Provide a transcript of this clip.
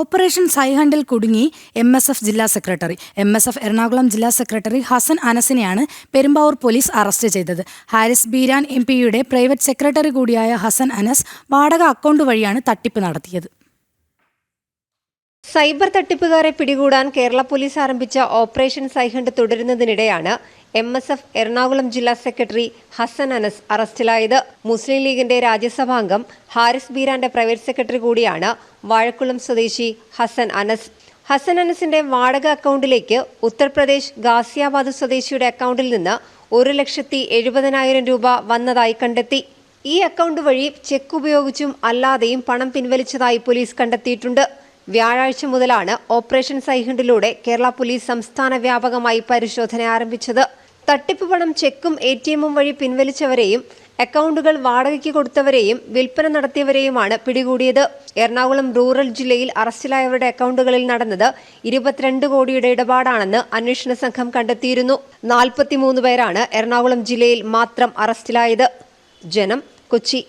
Operation സൈഹണ്ടിൽ കുടുങ്ങി M S F ജില്ലാ secretary. M S F Ernakulam ജില്ലാ സെക്രട്ടറി ഹസൻ അനസിനെയാണ് പെരുമ്പാവൂർ പോലീസ് അറസ്റ്റ് ചെയ്തത്. ഹാരിസ് ബീരാൻ എം പിയുടെ പ്രൈവറ്റ് സെക്രട്ടറി കൂടിയായ ഹസൻ അനസ് വാടക അക്കൗണ്ട് വഴിയാണ് തട്ടിപ്പ് നടത്തിയത്. സൈബർ തട്ടിപ്പുകാരെ പിടികൂടാൻ കേരള പോലീസ് ആരംഭിച്ച ഓപ്പറേഷൻ സൈഹണ്ട് തുടരുന്നതിനിടെയാണ് എം എസ് എഫ് എറണാകുളം ജില്ലാ സെക്രട്ടറി ഹസൻ അനസ് അറസ്റ്റിലായത് മുസ്ലിം ലീഗിന്റെ രാജ്യസഭാംഗം ഹാരിസ് ബീരാന്റെ പ്രൈവറ്റ് സെക്രട്ടറി കൂടിയാണ് വാഴക്കുളം സ്വദേശി ഹസൻ അനസ്. ഹസൻ അനസിന്റെ വാടക അക്കൗണ്ടിലേക്ക് ഉത്തർപ്രദേശ് ഗാസിയാബാദ് സ്വദേശിയുടെ അക്കൗണ്ടിൽ നിന്ന് ഒരു ലക്ഷത്തി എഴുപതിനായിരം രൂപ വന്നതായി കണ്ടെത്തി. ഈ അക്കൗണ്ട് വഴി ചെക്ക് ഉപയോഗിച്ചും അല്ലാതെയും പണം പിൻവലിച്ചതായി പോലീസ് കണ്ടെത്തിയിട്ടുണ്ട്. വ്യാഴാഴ്ച മുതലാണ് ഓപ്പറേഷൻ സൈഹണ്ടിലൂടെ കേരള പോലീസ് സംസ്ഥാന വ്യാപകമായി പരിശോധന ആരംഭിച്ചത്. തട്ടിപ്പ് പണം ചെക്കും എ ടി എമ്മും വഴി പിൻവലിച്ചവരെയും അക്കൗണ്ടുകൾ വാടകയ്ക്ക് കൊടുത്തവരെയും വിൽപ്പന നടത്തിയവരെയുമാണ് പിടികൂടിയത്. എറണാകുളം റൂറൽ ജില്ലയിൽ അറസ്റ്റിലായവരുടെ അക്കൗണ്ടുകളിൽ നടന്നത് ഇരുപത്തിരണ്ട് കോടിയുടെ ഇടപാടാണെന്ന് അന്വേഷണ സംഘം കണ്ടെത്തിയിരുന്നു. നാൽപ്പത്തിമൂന്ന് പേരാണ് എറണാകുളം ജില്ലയിൽ മാത്രം അറസ്റ്റിലായത്. ജനം കൊച്ചി.